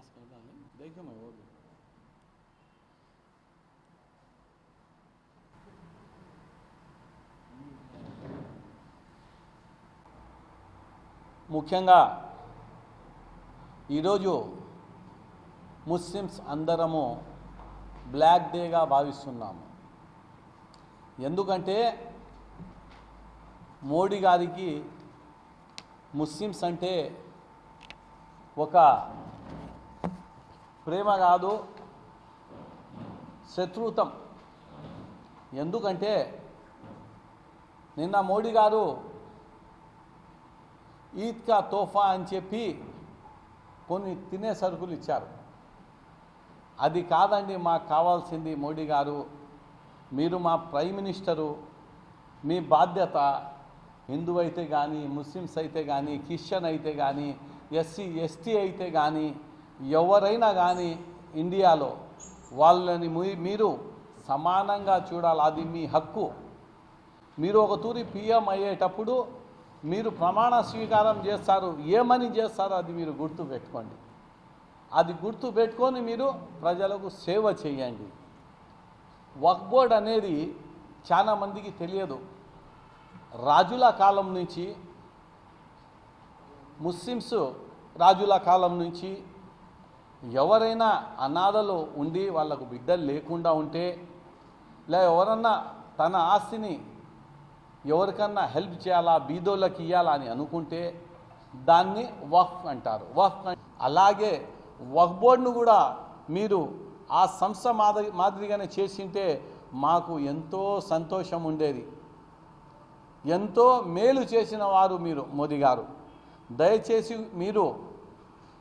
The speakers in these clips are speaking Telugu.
पास कर डालें देखो मैं वो भी ముఖ్యంగా ఈరోజు ముస్లిమ్స్ అందరము బ్లాక్ డేగా భావిస్తున్నాము ఎందుకంటే మోడీ గారికి ముస్లిమ్స్ అంటే ఒక ప్రేమ కాదు శత్రుతం ఎందుకంటే నిన్న మోడీ గారు ఈద్కా తోఫా అని చెప్పి కొన్ని తినే సరుకులు ఇచ్చారు. అది కాదండి మాకు కావాల్సింది మోడీ గారు. మీరు మా ప్రైమ్ మినిస్టరు మీ బాధ్యత హిందూ అయితే కానీ ముస్లిమ్స్ అయితే కానీ క్రిస్టియన్ అయితే కానీ ఎస్సీ ఎస్టీ అయితే కానీ ఎవరైనా కానీ ఇండియాలో వాళ్ళని మీరు సమానంగా చూడాలి. అది మీ హక్కు. మీరు ఒక తూరి పిఎం అయ్యేటప్పుడు మీరు ప్రమాణ స్వీకారం చేస్తారు. ఏమని చేస్తారో అది మీరు గుర్తు పెట్టుకోండి. అది గుర్తు పెట్టుకొని మీరు ప్రజలకు సేవ చేయండి. వక్ బోర్డ్ అనేది చాలా మందికి తెలియదు. రాజుల కాలం నుంచి ముస్లిమ్స్ రాజుల కాలం నుంచి ఎవరైనా అనాథలు ఉండి వాళ్ళకు బిడ్డలు లేకుండా ఉంటే లే ఎవరన్నా తన ఆస్తిని ఎవరికన్నా హెల్ప్ చేయాలా బీదోళ్ళకి ఇవ్వాలా అని అనుకుంటే దాన్ని వఫ్ అంటారు. వఫ్ అలాగే వఫ్ బోర్డును కూడా మీరు ఆ సంస్థ మాదిరి మాదిరిగానే చేసింటే మాకు ఎంతో సంతోషం ఉండేది. ఎంతో మేలు చేసిన వారు మీరు మోదీ గారు. దయచేసి మీరు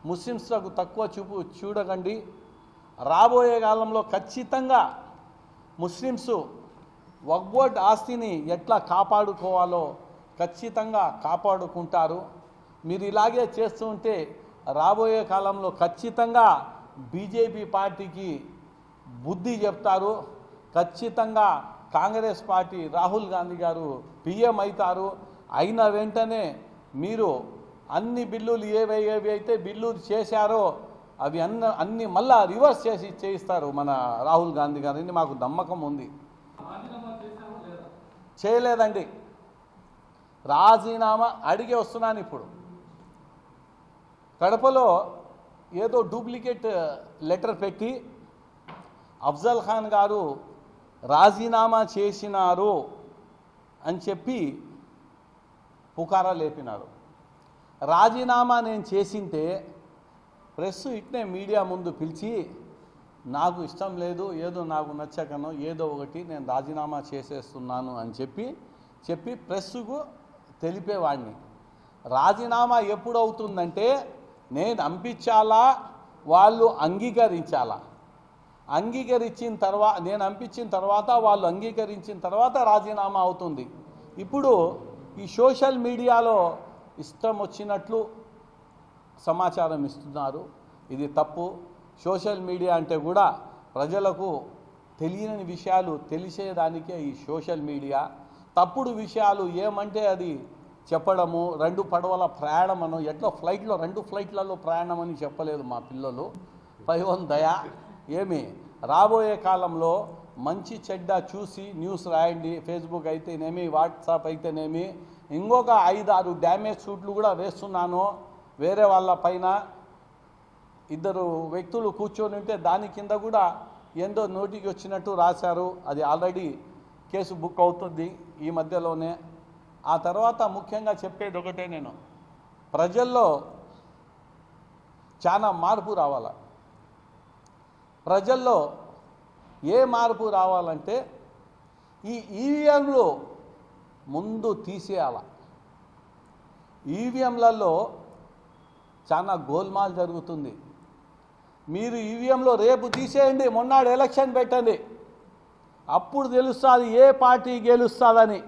ముస్లిమ్స్లకు తక్కువ చూపు చూడకండి. రాబోయే కాలంలో ఖచ్చితంగా ముస్లిమ్స్ వగ్బోట్ ఆస్తిని ఎట్లా కాపాడుకోవాలో ఖచ్చితంగా కాపాడుకుంటారు. మీరు ఇలాగే చేస్తూ ఉంటే రాబోయే కాలంలో ఖచ్చితంగా బీజేపీ పార్టీకి బుద్ధి చెప్తారు. ఖచ్చితంగా కాంగ్రెస్ పార్టీ రాహుల్ గాంధీ గారు పిఎం అవుతారు. అయిన వెంటనే మీరు అన్ని బిల్లులు ఏవి ఏవి అయితే బిల్లులు చేశారో అవి అన్న అన్ని మళ్ళా రివర్స్ చేసి చేయిస్తారు మన రాహుల్ గాంధీ గారిని మాకు నమ్మకం ఉంది. చేయలేదండి. రాజీనామా అడిగి వస్తున్నాను ఇప్పుడు. కడపలో ఏదో డూప్లికేట్ లెటర్ పెట్టి అఫ్జల్ ఖాన్ గారు రాజీనామా చేసినారు అని చెప్పి పుకారా లేపినారు. రాజీనామా నేను చేసింటే ప్రెస్ ఇట్నే మీడియా ముందు పిలిచి నాకు ఇష్టం లేదు ఏదో నాకు నచ్చకనో ఏదో ఒకటి నేను రాజీనామా చేసేస్తున్నాను అని చెప్పి చెప్పి ప్రెస్సుకు తెలిపేవాడిని. రాజీనామా ఎప్పుడు అవుతుందంటే నేను అంపించాలా వాళ్ళు అంగీకరించాలా? అంగీకరించిన తర్వాత నేను అంపించిన తర్వాత వాళ్ళు అంగీకరించిన తర్వాత రాజీనామా అవుతుంది. ఇప్పుడు ఈ సోషల్ మీడియాలో ఇష్టం వచ్చినట్లు సమాచారం ఇస్తున్నారు. ఇది తప్పు. సోషల్ మీడియా అంటే కూడా ప్రజలకు తెలియని విషయాలు తెలిసేదానికే ఈ సోషల్ మీడియా. తప్పుడు విషయాలు ఏమంటే అది చెప్పడము రెండు పడవల ప్రయాణం అను ఎట్లా ఫ్లైట్లో రెండు ఫ్లైట్లలో ప్రయాణం అని చెప్పలేదు మా పిల్లలు. పైవన్ దయా. ఏమి? రాబోయే కాలంలో మంచి చెడ్డ చూసి న్యూస్ రాయండి. ఫేస్బుక్ అయితేనేమి వాట్సాప్ అయితేనేమి ఇంకొక ఐదారు డ్యామేజ్ సూట్లు కూడా వేస్తున్నాను. వేరే వాళ్ళ పైన ఇద్దరు వ్యక్తులు కూర్చొని ఉంటే దాని కింద కూడా ఏందో నోటికి వచ్చినట్టు రాశారు. అది ఆల్రెడీ కేసు బుక్ అవుతుంది ఈ మధ్యలోనే. ఆ తర్వాత ముఖ్యంగా చెప్పేది ఒకటే నేను. ప్రజల్లో చాలా మార్పు రావాల. ప్రజల్లో ఏ మార్పు రావాలంటే ఈ ఈవీఎంలో ముందు తీసేయాల. ఈవీఎంలలో చాలా గోల్మాల్ జరుగుతుంది. మీరు ఈవీఎంలో రేపు తీసేయండి మొన్నాడు ఎలక్షన్ పెట్టండి. అప్పుడు తెలుస్తుంది ఏ పార్టీ గెలుస్తుందని.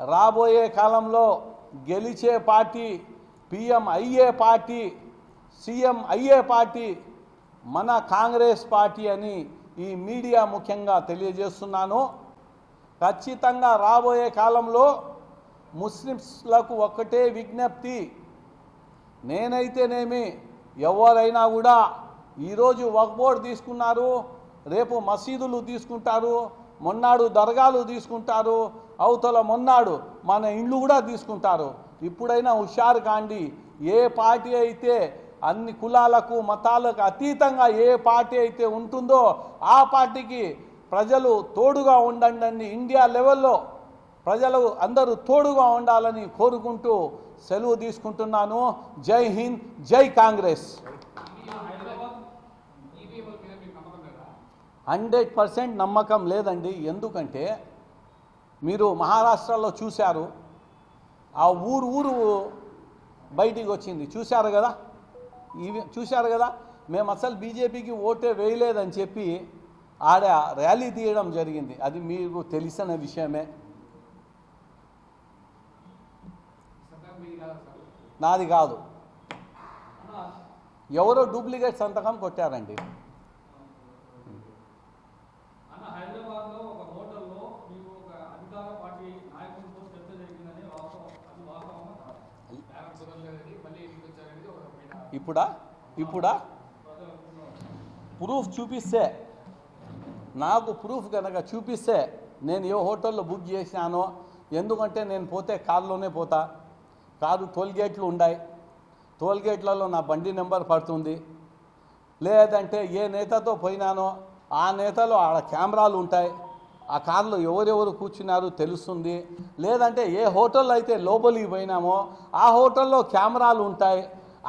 రాబోయే కాలంలో గెలిచే పార్టీ పిఎం అయ్యే పార్టీ సీఎం అయ్యే పార్టీ మన కాంగ్రెస్ పార్టీ అని ఈ మీడియా ముఖ్యంగా తెలియజేస్తున్నాను. ఖచ్చితంగా రాబోయే కాలంలో ముస్లిమ్స్లకు ఒక్కటే విజ్ఞప్తి. నేనైతేనేమి ఎవరైనా కూడా ఈరోజు వక్బోర్డ్ తీసుకున్నారు రేపు మసీదులు తీసుకుంటారు మొన్నాడు దర్గాలు తీసుకుంటారు అవతల మొన్నాడు మన ఇండ్లు కూడా తీసుకుంటారు. ఇప్పుడైనా హుషారు కాండి ఏ పార్టీ అయితే అన్ని కులాలకు మతాలకు అతీతంగా ఏ పార్టీ అయితే ఉంటుందో ఆ పార్టీకి ప్రజలు తోడుగా ఉండండి ఇండియా లెవెల్లో ప్రజలు అందరూ తోడుగా ఉండాలని కోరుకుంటూ సెలవు తీసుకుంటున్నాను. జై హింద్ జై కాంగ్రెస్. హండ్రెడ్ పర్సెంట్ నమ్మకం లేదండి. ఎందుకంటే మీరు మహారాష్ట్రలో చూశారు. ఆ ఊరు ఊరు బయటికి వచ్చింది. చూశారు కదా? ఇవి చూశారు కదా? మేము అసలు బీజేపీకి ఓటే వేయలేదని చెప్పి ఆడ ర్యాలీ తీయడం జరిగింది. అది మీకు తెలిసిన విషయమే. నాది కాదు. ఎవరో డూప్లికేట్ సంతకం కొట్టారండి. ఇప్పుడా? ఇప్పుడా. ప్రూఫ్ చూపిస్తే. నాకు ప్రూఫ్ కనుక చూపిస్తే నేను ఏ హోటల్లో బుక్ చేసినానో ఎందుకంటే నేను పోతే కారులోనే పోతా. కారు టోల్గేట్లు ఉన్నాయి టోల్గేట్లలో నా బండి నెంబర్ పడుతుంది. లేదంటే ఏ నేతతో పోయినానో ఆ నేతలో ఆడ కెమెరాలు ఉంటాయి. ఆ కారులో ఎవరెవరు కూర్చున్నారు తెలుస్తుంది. లేదంటే ఏ హోటల్లో అయితే లోపలికి పోయినామో ఆ హోటల్లో కెమెరాలు ఉంటాయి.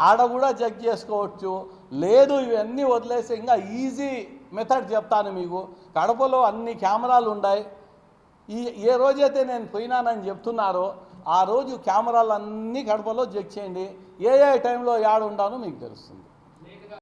ఆడ కూడా చెక్ చేసుకోవచ్చు. లేదు ఇవన్నీ వదిలేసి ఇంకా ఈజీ మెథడ్ చెప్తాను మీకు. కడపలో అన్ని కెమెరాలు ఉన్నాయి ఈ ఏ రోజైతే నేను పోయినానని చెప్తున్నారో ఆ రోజు కెమెరాలు అన్నీ కడపలో చెక్ చేయండి. ఏ ఏ టైంలో యాడ్ ఉండానో మీకు తెలుస్తుంది.